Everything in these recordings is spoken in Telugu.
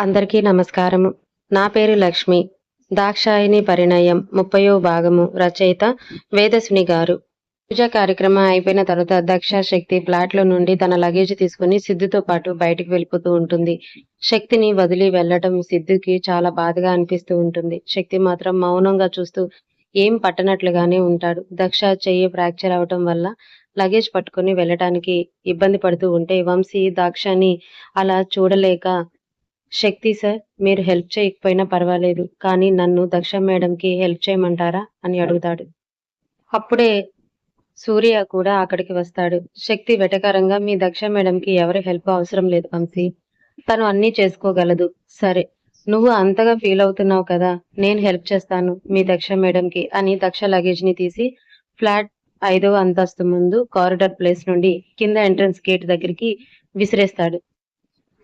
అందరికీ నమస్కారము నా పేరు లక్ష్మి. దాక్షాయిని పరిణయం ముప్పయో భాగము రచయిత వేదసుని గారు. పూజా కార్యక్రమం అయిపోయిన తర్వాత దక్ష శక్తి ఫ్లాట్లో నుండి తన లగేజ్ తీసుకుని సిద్ధుతో పాటు బయటికి వెళ్ళిపోతూ ఉంటుంది. శక్తిని వదిలి వెళ్ళటం సిద్ధుకి చాలా బాధగా అనిపిస్తూ ఉంటుంది. శక్తి మాత్రం మౌనంగా చూస్తూ ఏం పట్టనట్లుగానే ఉంటాడు. దక్ష చెయ్యి ఫ్రాక్చర్ అవటం వల్ల లగేజ్ పట్టుకుని వెళ్ళటానికి ఇబ్బంది పడుతూ ఉంటే వంశీ దాక్షని అలా చూడలేక శక్తి సార్ మీరు హెల్ప్ చేయకపోయినా పర్వాలేదు కానీ నన్ను దక్ష మేడంకి హెల్ప్ చేయమంటారా అని అడుగుతాడు. అప్పుడే సూర్య కూడా అక్కడికి వస్తాడు. శక్తి వెటకారంగా మీ దక్ష మేడంకి ఎవరి హెల్ప్ అవసరం లేదు వంశీ. తను అన్నీ చేసుకోగలదు. సరే నువ్వు అంతగా ఫీల్ అవుతున్నావు కదా నేను హెల్ప్ చేస్తాను మీ దక్ష మేడంకి అని దక్ష లగేజ్ని తీసి ఫ్లాట్ ఐదవ అంతస్తు ముందు కారిడార్ ప్లేస్ నుండి కింద ఎంట్రన్స్ గేట్ దగ్గరికి విసిరేస్తాడు.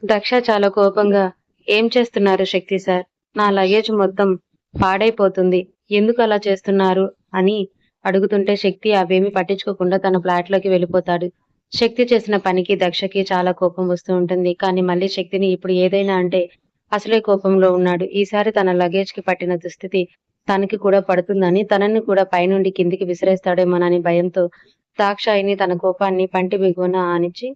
దక్ష చాలా కోపంగా ఏం చేస్తున్నారు శక్తి సార్? నా లగేజ్ మొత్తం పాడైపోతుంది. ఎందుకు అలా చేస్తున్నారు? అని అడుగుతుంటే శక్తి అవేమి పట్టించుకోకుండా తన ఫ్లాట్లోకి వెళ్ళిపోతాడు. శక్తి చేసిన పనికి దక్షకి చాలా కోపం వస్తూ ఉంటుంది. కానీ మళ్ళీ శక్తిని ఇప్పుడు ఏదైనా అంటే అసలే కోపంలో ఉన్నాడు. ఈసారి తన లగేజ్కి పట్టిన దుస్థితి తనకి కూడా పడుతుందని తనని కూడా పైనుండి కిందికి విసిరేస్తాడేమోనని భయంతో దాక్షాయిని తన కోపాన్ని పంటి బిగువన ఆనించి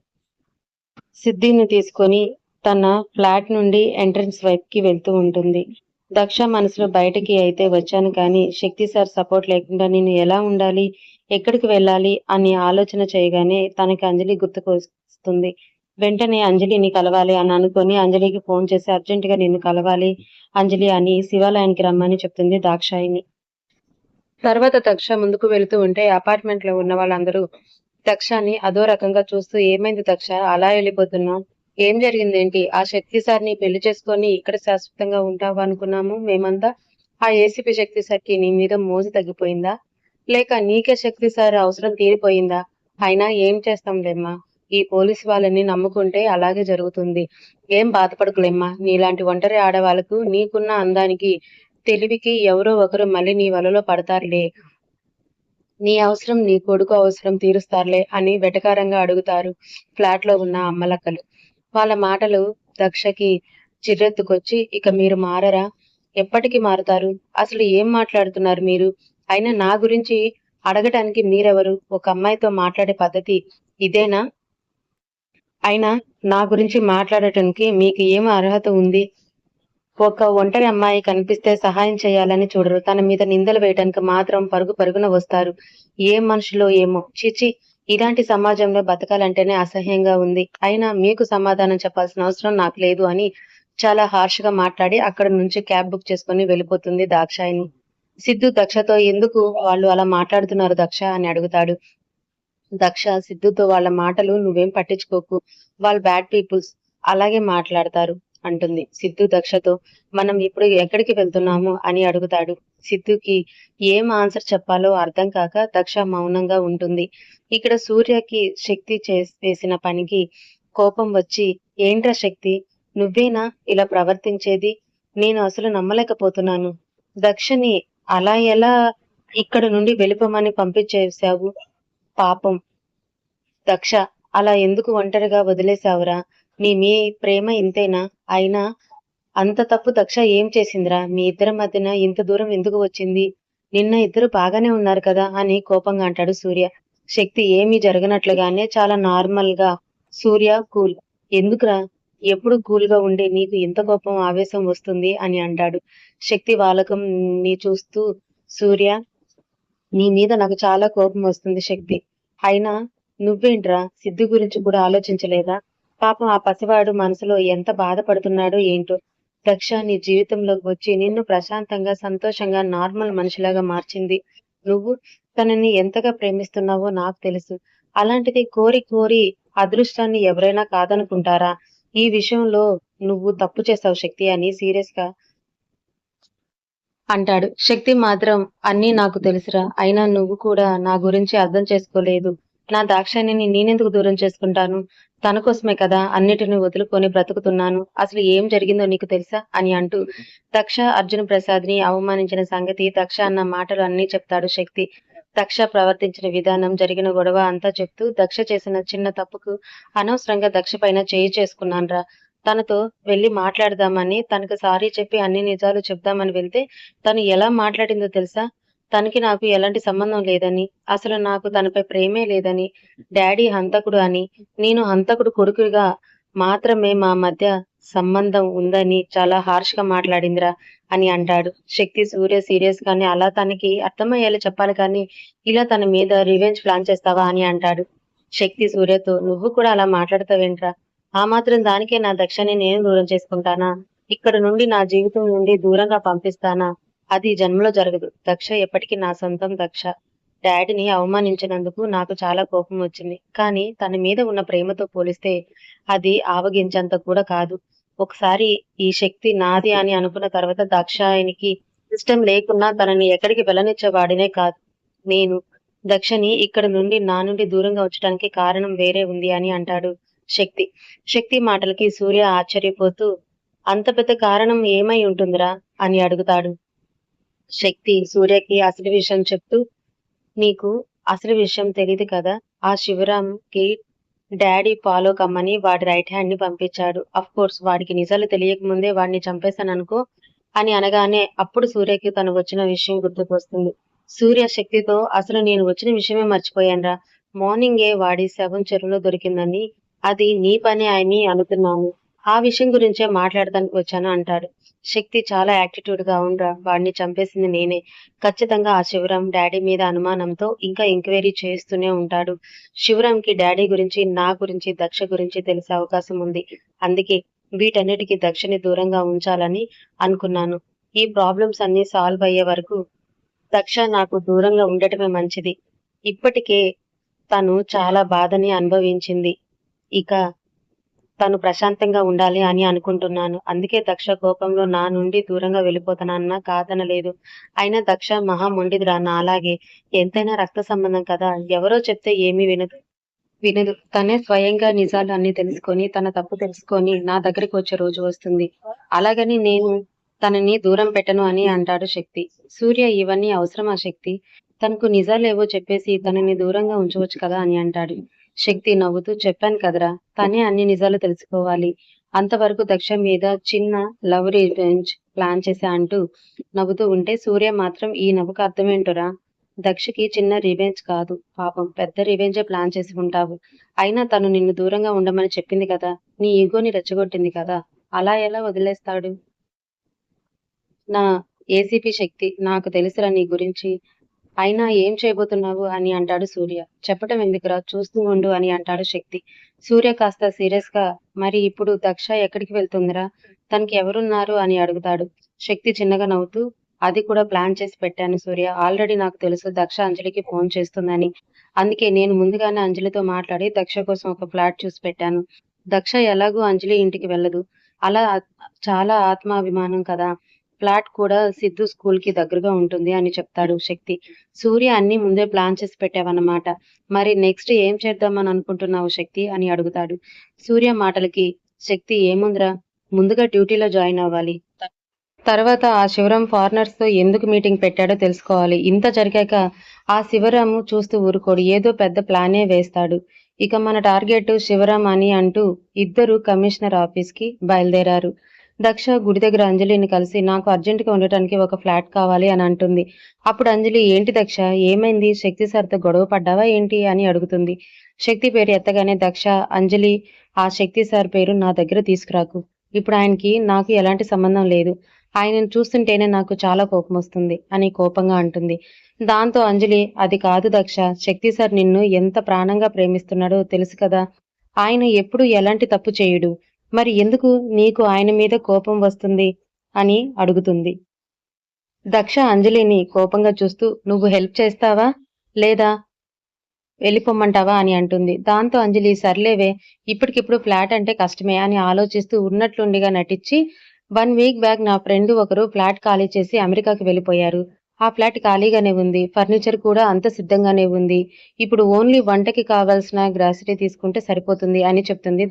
సిద్ధిని తీసుకొని తన ఫ్లాట్ నుండి ఎంట్రన్స్ వైపుకి వెళ్తూ ఉంటుంది. దక్ష మనసులో బయటకి అయితే వచ్చాను కానీ శక్తి సార్ సపోర్ట్ లేకుండా నేను ఎలా ఉండాలి ఎక్కడికి వెళ్ళాలి అని ఆలోచన చేయగానే తనకి అంజలి గుర్తుకు వస్తుంది వెంటనే అంజలిని కలవాలి అని అనుకుని అంజలికి ఫోన్ చేసి అర్జెంట్గా నిన్ను కలవాలి అంజలి అని శివాలయానికి రమ్మని చెప్తుంది దాక్షాయిని తర్వాత దక్ష ముందుకు వెళుతూ ఉంటే అపార్ట్మెంట్లో ఉన్న వాళ్ళందరూ దక్షని అదో రకంగా చూస్తూ ఏమైంది దక్ష? అలా వెళ్ళిపోతున్నావు. ఏం జరిగిందేంటి? ఆ శక్తి సార్ని పెళ్ళి చేసుకొని ఇక్కడ శాశ్వతంగా ఉంటావు అనుకున్నాము మేమంతా. ఆ ఏసీపీ శక్తి సార్కి నీ మీద మోజు తగ్గిపోయిందా? లేక నీకే శక్తి సార్ అవసరం తీరిపోయిందా? అయినా ఏం చేస్తాంలేమ్మా? ఈ పోలీసు వాళ్ళని నమ్ముకుంటే అలాగే జరుగుతుంది. ఏం బాధపడకులేమ్మా? నీలాంటి ఒంటరి ఆడవాళ్ళకు నీకున్న అందానికి తెలివికి ఎవరో ఒకరు మళ్ళీ నీ వలలో పడతారులే. నీ అవసరం నీ కొడుకు అవసరం తీరుస్తారులే అని వెటకారంగా అడుగుతారు. ఫ్లాట్లో ఉన్న అమ్మలక్కలు. వాళ్ళ మాటలు దక్షకి చిర్రెత్తుకొచ్చి ఇక మీరు మారరా? ఎప్పటికి మారుతారు? అసలు ఏం మాట్లాడుతున్నారు మీరు? అయినా నా గురించి అడగటానికి మీరెవరు? ఒక అమ్మాయితో మాట్లాడే పద్ధతి ఇదేనా? అయినా నా గురించి మాట్లాడటానికి మీకు ఏం అర్హత ఉంది? ఒక ఒంటరి అమ్మాయి కనిపిస్తే సహాయం చేయాలని చూడరు. తన మీద నిందలు వేయడానికి మాత్రం పరుగు పరుగున వస్తారు. ఏ మనుషులో ఏమో? చిచి ఇలాంటి సమాజంలో బతకాలంటేనే అసహ్యంగా ఉంది. అయినా మీకు సమాధానం చెప్పాల్సిన అవసరం నాకు లేదు అని చాలా హార్ష్గా మాట్లాడి అక్కడ నుంచి క్యాబ్ బుక్ చేసుకుని వెళ్ళిపోతుంది దాక్షాయిని సిద్ధు దక్షతో ఎందుకు వాళ్ళు అలా మాట్లాడుతున్నారు దక్ష అని అడుగుతాడు. దక్ష సిద్ధుతో వాళ్ళ మాటలు నువ్వేం పట్టించుకోకు. వాళ్ళు బ్యాడ్ పీపుల్స్. అలాగే మాట్లాడతారు. అంటుంది. సిద్ధు దక్షతో మనం ఇప్పుడు ఎక్కడికి వెళ్తున్నాము అని అడుగుతాడు. సిద్ధుకి ఏం ఆన్సర్ చెప్పాలో అర్థం కాక దక్ష మౌనంగా ఉంటుంది. ఇక్కడ సూర్యకి శక్తి చేసిన పనికి కోపం వచ్చి ఏంట్రా శక్తి? నువ్వేనా ఇలా ప్రవర్తించేది? నేను అసలు నమ్మలేకపోతున్నాను. దక్షని అలా ఎలా ఇక్కడ నుండి వెళ్ళిపోమని పంపించేశావు? పాపం. దక్ష అలా ఎందుకు ఒంటరిగా వదిలేశావురా? నీ మీ ప్రేమ ఇంతేనా? అయినా అంత తప్పు దక్ష ఏం చేసిందిరా? మీ ఇద్దరి మధ్యన ఇంత దూరం ఎందుకు వచ్చింది? నిన్న ఇద్దరు బాగానే ఉన్నారు కదా అని కోపంగా అంటాడు సూర్య. శక్తి ఏమీ జరగనట్లుగానే చాలా నార్మల్గా సూర్య కూల్. ఎందుకురా? ఎప్పుడు కూల్గా ఉండే నీకు ఇంత కోపం ఆవేశం వస్తుంది అని అంటాడు. శక్తి వాలకం నీ చూస్తూ సూర్య నీ మీద నాకు చాలా కోపం వస్తుంది శక్తి. అయినా నువ్వేంట్రా? సిద్ధు గురించి కూడా ఆలోచించలేదా? పాపం ఆ పసివాడు మనసులో ఎంత బాధపడుతున్నాడో ఏంటో. దక్ష నీ జీవితంలోకి వచ్చి నిన్ను ప్రశాంతంగా సంతోషంగా నార్మల్ మనిషిలాగా మార్చింది. నువ్వు తనని ఎంతగా ప్రేమిస్తున్నావో నాకు తెలుసు. అలాంటిది కోరి కోరి అదృష్టాన్ని ఎవరైనా కాదనుకుంటారా? ఈ విషయంలో నువ్వు తప్పు చేసావు శక్తి అని సీరియస్గా అంటాడు. శక్తి మాత్రం అన్నీ నాకు తెలుసురా. అయినా నువ్వు కూడా నా గురించి అర్థం చేసుకోలేదు. నా దాక్షాయిని నేనెందుకు దూరం చేసుకుంటాను? తన కోసమే కదా అన్నిటిని వదులుకొని బ్రతుకుతున్నాను. అసలు ఏం జరిగిందో నీకు తెలుసా? అని అంటూ దక్ష అర్జున్ ప్రసాద్ని అవమానించిన సంగతి దక్ష అన్న మాటలు అన్ని చెప్తాడు శక్తి. దక్ష ప్రవర్తించిన విధానం జరిగిన గొడవ అంతా చెప్తూ దక్ష చేసిన చిన్న తప్పుకు అనవసరంగా దక్ష పైన చేయి చేసుకున్నాన్రా తనతో వెళ్ళి మాట్లాడదామని తనకు సారీ చెప్పి అన్ని నిజాలు చెప్దామని వెళ్తే తను ఎలా మాట్లాడిందో తెలుసా? తనకి నాకు ఎలాంటి సంబంధం లేదని అసలు నాకు తనపై ప్రేమే లేదని డాడీ హంతకుడు అని నేను హంతకుడు కొడుకుగా మాత్రమే మా మధ్య సంబంధం ఉందని చాలా హార్ష్గా మాట్లాడిందిరా అని అంటాడు. శక్తి సూర్య సీరియస్ గాని అలా తనకి అర్థమయ్యేలా చెప్పాలి కానీ ఇలా తన మీద రివెంజ్ ప్లాన్ చేస్తావా అని అంటాడు. శక్తి సూర్యతో నువ్వు కూడా అలా మాట్లాడతావేంట్రా? ఆ మాత్రం దానికే నా దక్షని నేను దూరం చేసుకుంటానా? ఇక్కడ నుండి నా జీవితం నుండి దూరంగా పంపిస్తానా? అది జన్మలో జరగదు. దక్ష ఎప్పటికీ నా సొంతం దక్ష. డాడీని అవమానించినందుకు నాకు చాలా కోపం వచ్చింది. కానీ తన మీద ఉన్న ప్రేమతో పోలిస్తే అది ఆవగించంత కూడా కాదు. ఒకసారి ఈ శక్తి నాది అని అనుకున్న తర్వాత దక్ష ఆయనకి ఇష్టం లేకున్నా తనని ఎక్కడికి వెళ్ళనిచ్చేవాడినే కాదు. నేను దక్షని ఇక్కడ నుండి నా నుండి దూరంగా ఉంచడానికి కారణం వేరే ఉంది అని అంటాడు శక్తి. శక్తి మాటలకి సూర్య ఆశ్చర్యపోతూ అంత పెద్ద కారణం ఏమై ఉంటుందిరా అని అడుగుతాడు. శక్తి సూర్యకి అసలు విషయం చెప్తూ నీకు అసలు విషయం తెలియదు కదా ఆ శివరాంకి డాడీ ఫాలో కమ్మని వాడి రైట్ హ్యాండ్ని పంపించాడు. అఫ్ కోర్స్ వాడికి నిజాలు తెలియక ముందే వాడిని చంపేశాను అనుకో అని అనగానే అప్పుడు సూర్యకి తను వచ్చిన విషయం గుర్తుకొస్తుంది. సూర్య శక్తితో అసలు నేను వచ్చిన విషయమే మర్చిపోయానురా. మార్నింగే వాడి శవం చెరువులో దొరికిందని అది నీ పని అని అనుకున్నాను. ఆ విషయం గురించే మాట్లాడదానికి వచ్చాను అంటాడు. శక్తి చాలా యాటిట్యూడ్గా ఉండరా. వాడిని చంపేసింది నేనే. ఖచ్చితంగా ఆ శివరాం డాడీ మీద అనుమానంతో ఇంకా ఎంక్వైరీ చేస్తూనే ఉంటాడు. శివరాంకి డాడీ గురించి నా గురించి దక్ష గురించి తెలిసే అవకాశం ఉంది. అందుకే వీటన్నిటికీ దక్షని దూరంగా ఉంచాలని అనుకున్నాను. ఈ ప్రాబ్లమ్స్ అన్ని సాల్వ్ అయ్యే వరకు దక్ష నాకు దూరంగా ఉండటమే మంచిది. ఇప్పటికే తను చాలా బాధని అనుభవించింది. ఇక తను ప్రశాంతంగా ఉండాలి అని అనుకుంటున్నాను. అందుకే దక్ష కోపంలో నా నుండి దూరంగా వెళ్ళిపోతానన్నా కాదనలేదు అయినా దక్ష మహా మొండిదిరా నా అలాగే. ఎంతైనా రక్త సంబంధం కదా. ఎవరో చెప్తే ఏమీ వినదు. వినదు. తనే స్వయంగా నిజాలు అన్ని తెలుసుకొని తన తప్పు తెలుసుకొని నా దగ్గరికి వచ్చే రోజు వస్తుంది. అలాగని నేను తనని దూరం పెట్టను అని అంటాడు శక్తి. సూర్య ఇవన్నీ అవసరమా శక్తి? తనకు నిజాలేవో చెప్పేసి తనని దూరంగా ఉంచవచ్చు కదా అని అంటాడు. శక్తి నవ్వుతూ చెప్పాను కదరా. తనే అన్ని నిజాలు తెలుసుకోవాలి. అంతవరకు దక్ష మీద చిన్న లవ్ రివెంజ్ ప్లాన్ చేశా అంటూ నవ్వుతూ ఉంటే సూర్య మాత్రం ఈ నవ్వుకు అర్థమేంటోరా? దక్షకి చిన్న రివెంజ్ కాదు. పాపం పెద్ద రివెంజే ప్లాన్ చేసి ఉంటావు. అయినా తను నిన్ను దూరంగా ఉండమని చెప్పింది కదా. నీ ఈగోని రెచ్చగొట్టింది కదా. అలా ఎలా వదిలేస్తాడు? నా ఏసీపీ శక్తి నాకు తెలుసురా నీ గురించి. అయినా ఏం చేయబోతున్నావు అని అంటాడు సూర్య. చెప్పటం ఎందుకురా? చూస్తూ ఉండు అని అంటాడు శక్తి. సూర్య కాస్త సీరియస్గా మరి ఇప్పుడు దక్ష ఎక్కడికి వెళ్తుందిరా? తనకి ఎవరున్నారు అని అడుగుతాడు. శక్తి చిన్నగా నవ్వుతూ అది కూడా ప్లాన్ చేసి పెట్టాను సూర్య. ఆల్రెడీ నాకు తెలుసు దక్ష అంజలికి ఫోన్ చేస్తుందని. అందుకే నేను ముందుగానే అంజలితో మాట్లాడి దక్ష కోసం ఒక ఫ్లాట్ చూసి పెట్టాను. దక్ష ఎలాగూ అంజలి ఇంటికి వెళ్ళదు. అలా చాలా ఆత్మాభిమానం కదా. ఫ్లాట్ కూడా సిద్ధు స్కూల్కి దగ్గరగా ఉంటుంది అని చెప్తాడు శక్తి. సూర్య అన్ని ముందే ప్లాన్ చేసి పెట్టావన్నమాట. మరి నెక్స్ట్ ఏం చేద్దామని అనుకుంటున్నావు శక్తి? అని అడుగుతాడు. సూర్య మాటలకి శక్తి ఏముందిరా? ముందుగా డ్యూటీలో జాయిన్ అవ్వాలి. తర్వాత ఆ శివరాం ఫారినర్స్తో ఎందుకు మీటింగ్ పెట్టాడో తెలుసుకోవాలి. ఇంత జరిగాక ఆ శివరాము చూస్తూ ఊరుకోడు. ఏదో పెద్ద ప్లానే వేస్తాడు. ఇక మన టార్గెట్ శివరాం అని అంటూ ఇద్దరు కమిషనర్ ఆఫీస్కి బయలుదేరారు. దక్ష గుడి దగ్గర అంజలిని కలిసి నాకు అర్జెంట్గా ఉండటానికి ఒక ఫ్లాట్ కావాలి అని అంటుంది. అప్పుడు అంజలి ఏంటి దక్ష ఏమైంది? శక్తి సార్తో గొడవ పడ్డావా ఏంటి? అని అడుగుతుంది. శక్తి పేరు ఎత్తగానే దక్ష అంజలి ఆ శక్తి సార్ పేరు నా దగ్గర తీసుకురాకు. ఇప్పుడు ఆయనకి నాకు ఎలాంటి సంబంధం లేదు. ఆయనను చూస్తుంటేనే నాకు చాలా కోపం వస్తుంది అని కోపంగా అంటుంది. దాంతో అంజలి అది కాదు దక్ష శక్తి సార్ నిన్ను ఎంత ప్రాణంగా ప్రేమిస్తున్నాడో తెలుసు కదా. ఆయన ఎప్పుడు ఎలాంటి తప్పు చేయుడు. మరి ఎందుకు నీకు ఆయన మీద కోపం వస్తుంది? అని అడుగుతుంది. దక్ష అంజలిని కోపంగా చూస్తూ నువ్వు హెల్ప్ చేస్తావా? లేదా వెళ్ళిపోమ్మంటావా అని అంటుంది. దాంతో అంజలి సర్లేవే ఇప్పటికిప్పుడు ఫ్లాట్ అంటే కష్టమే అని ఆలోచిస్తూ ఉన్నట్లుండిగా నటించి వన్ వీక్ బ్యాక్ నా ఫ్రెండ్ ఒకరు ఫ్లాట్ ఖాళీ చేసి అమెరికాకి వెళ్ళిపోయారు. ఆ ఫ్లాట్ ఖాళీగానే ఉంది ఫర్నిచర్ కూడా అంత సిద్ధంగానే ఉంది. ఇప్పుడు ఓన్లీ వంటకి కావాల్సిన గ్రాసరీ తీసుకుంటే సరిపోతుంది అని చెప్తుంది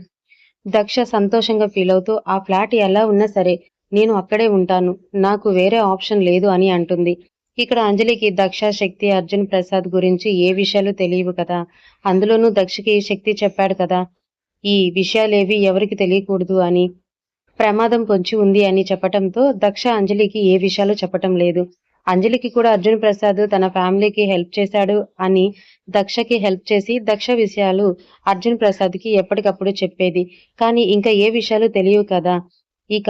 దక్ష సంతోషంగా ఫీల్ అవుతూ ఆ ఫ్లాట్ ఎలా ఉన్నా సరే నేను అక్కడే ఉంటాను. నాకు వేరే ఆప్షన్ లేదు అని అంటుంది. ఇక్కడ అంజలికి దక్ష శక్తి అర్జున్ ప్రసాద్ గురించి ఏ విషయాలు తెలియవు కదా. అందులోనూ దక్షకి శక్తి చెప్పాడు కదా. ఈ విషయాలేవి ఎవరికి తెలియకూడదు అని. ప్రమాదం పొంచి ఉంది అని చెప్పటంతో దక్ష అంజలికి ఏ విషయాలు చెప్పటం లేదు. అంజలికి కూడా అర్జున్ ప్రసాద్ తన ఫ్యామిలీకి హెల్ప్ చేశాడు అని దక్షకి హెల్ప్ చేసి దక్ష విషయాలు అర్జున్ ప్రసాద్కి ఎప్పటికప్పుడు చెప్పేది. కానీ ఇంకా ఏ విషయాలు తెలియవు కదా. ఇక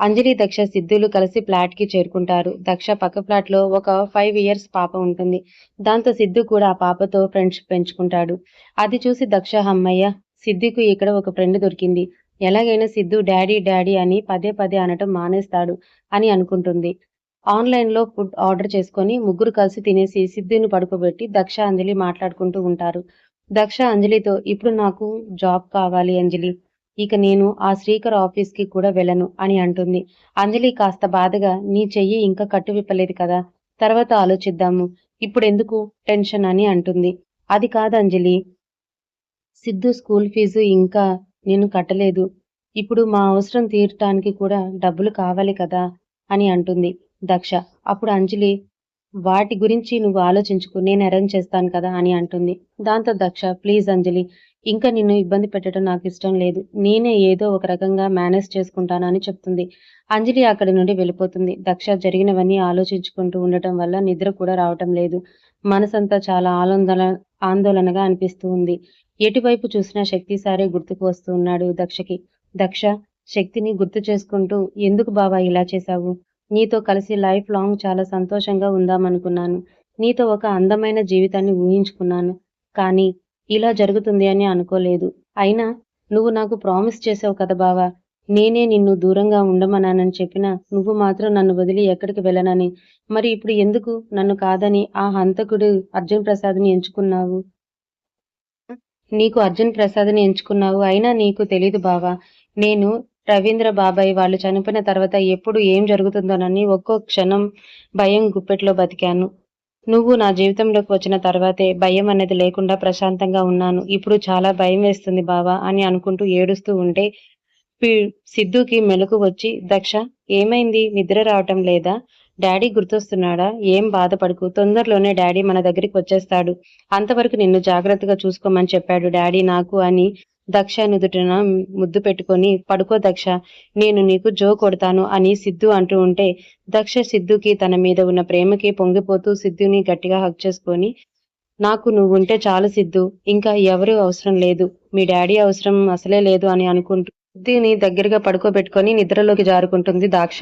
అంజలి దక్ష సిద్ధులు కలిసి ఫ్లాట్కి చేరుకుంటారు. దక్ష పక్క ఫ్లాట్లో ఒక ఫైవ్ ఇయర్స్ పాప ఉంటుంది. దాంతో సిద్ధు కూడా ఆ పాపతో ఫ్రెండ్షిప్ పెంచుకుంటాడు. అది చూసి దక్ష అమ్మయ్య సిద్ధికు ఇక్కడ ఒక ఫ్రెండ్ దొరికింది. ఎలాగైనా సిద్ధు డాడీ డాడీ అని పదే పదే అనటం మానేస్తాడు అని అనుకుంటుంది. ఆన్లైన్లో ఫుడ్ ఆర్డర్ చేసుకొని ముగ్గురు కలిసి తినేసి సిద్ధిని పడుకోబెట్టి దక్ష అంజలి మాట్లాడుకుంటూ ఉంటారు. దక్ష అంజలితో ఇప్పుడు నాకు జాబ్ కావాలి అంజలి. ఇక నేను ఆ శ్రీకర్ ఆఫీస్కి కూడా వెళ్ళను అని అంటుంది. అంజలి కాస్త బాధగా నీ చెయ్యి ఇంకా కట్టు విప్పలేదు కదా తర్వాత ఆలోచిద్దాము. ఇప్పుడు ఎందుకు టెన్షన్ అని అంటుంది. అది కాదు అంజలి. సిద్ధు స్కూల్ ఫీజు ఇంకా నేను కట్టలేదు. ఇప్పుడు మా అవసరం తీరటానికి కూడా డబ్బులు కావాలి కదా అని అంటుంది. దక్ష. అప్పుడు అంజలి వాటి గురించి నువ్వు ఆలోచించుకు నేను అరేంజ్ చేస్తాను కదా అని అంటుంది. దాంతో దక్ష ప్లీజ్ అంజలి ఇంకా నిన్ను ఇబ్బంది పెట్టడం నాకు ఇష్టం లేదు. నేనే ఏదో ఒక రకంగా మేనేజ్ చేసుకుంటాను అని చెప్తుంది. అంజలి అక్కడి నుండి వెళ్ళిపోతుంది. దక్ష జరిగినవన్నీ ఆలోచించుకుంటూ ఉండటం వల్ల నిద్ర కూడా రావటం లేదు. మనసంతా చాలా ఆందోళన ఆందోళనగా అనిపిస్తూ ఉంది. ఎటువైపు చూసినా శక్తి సారే గుర్తుకు వస్తూ ఉన్నాడు దక్షకి. దక్ష శక్తిని గుర్తు చేసుకుంటూ ఎందుకు బాబా ఇలా చేశావు? నీతో కలిసి లైఫ్ లాంగ్ చాలా సంతోషంగా ఉందామనుకున్నాను. నీతో ఒక అందమైన జీవితాన్ని ఊహించుకున్నాను. కానీ ఇలా జరుగుతుంది అని అనుకోలేదు. అయినా నువ్వు నాకు ప్రామిస్ చేసావు కదా బావా. నేనే నిన్ను దూరంగా ఉండమన్నానని చెప్పినా నువ్వు మాత్రం నన్ను వదిలి ఎక్కడికి వెళ్ళనని. మరి ఇప్పుడు ఎందుకు నన్ను కాదని ఆ హంతకుడు అర్జున్ ప్రసాద్ని ఎంచుకున్నావు? నీకు అర్జున్ ప్రసాద్ని ఎంచుకున్నావు. అయినా నీకు తెలీదు బావా. నేను రవీంద్ర బాబాయ్ వాళ్ళు చనిపోయిన తర్వాత ఎప్పుడు ఏం జరుగుతుందోనని ఒక్కో క్షణం భయం గుప్పెట్లో బతికాను. నువ్వు నా జీవితంలోకి వచ్చిన తర్వాతే భయం అనేది లేకుండా ప్రశాంతంగా ఉన్నాను. ఇప్పుడు చాలా భయం వేస్తుంది బావా అని అనుకుంటూ ఏడుస్తూ ఉంటే సిద్ధుకి మెలకు వచ్చి దక్ష ఏమైంది? నిద్ర రావటం లేదా? డాడీ గుర్తొస్తున్నాడా? ఏం బాధపడకు? తొందరలోనే డాడీ మన దగ్గరికి వచ్చేస్తాడు. అంతవరకు నిన్ను జాగ్రత్తగా చూసుకోమని చెప్పాడు డాడీ నాకు అని దక్ష నుదుటిన ముద్దు పెట్టుకొని పడుకో దక్ష నేను నీకు జో కొడతాను అని సిద్ధు అంటూ ఉంటే దక్ష సిద్ధుకి తన మీద ఉన్న ప్రేమకి పొంగిపోతూ సిద్ధుని గట్టిగా హక్ చేసుకొని నాకు నువ్వుంటే చాలు సిద్ధు ఇంకా ఎవరు అవసరం లేదు మీ డాడీ అవసరం అసలే లేదు అని అనుకుంటూ సిద్ధుని దగ్గరగా పడుకోబెట్టుకొని నిద్రలోకి జారుకుంటుంది దాక్ష.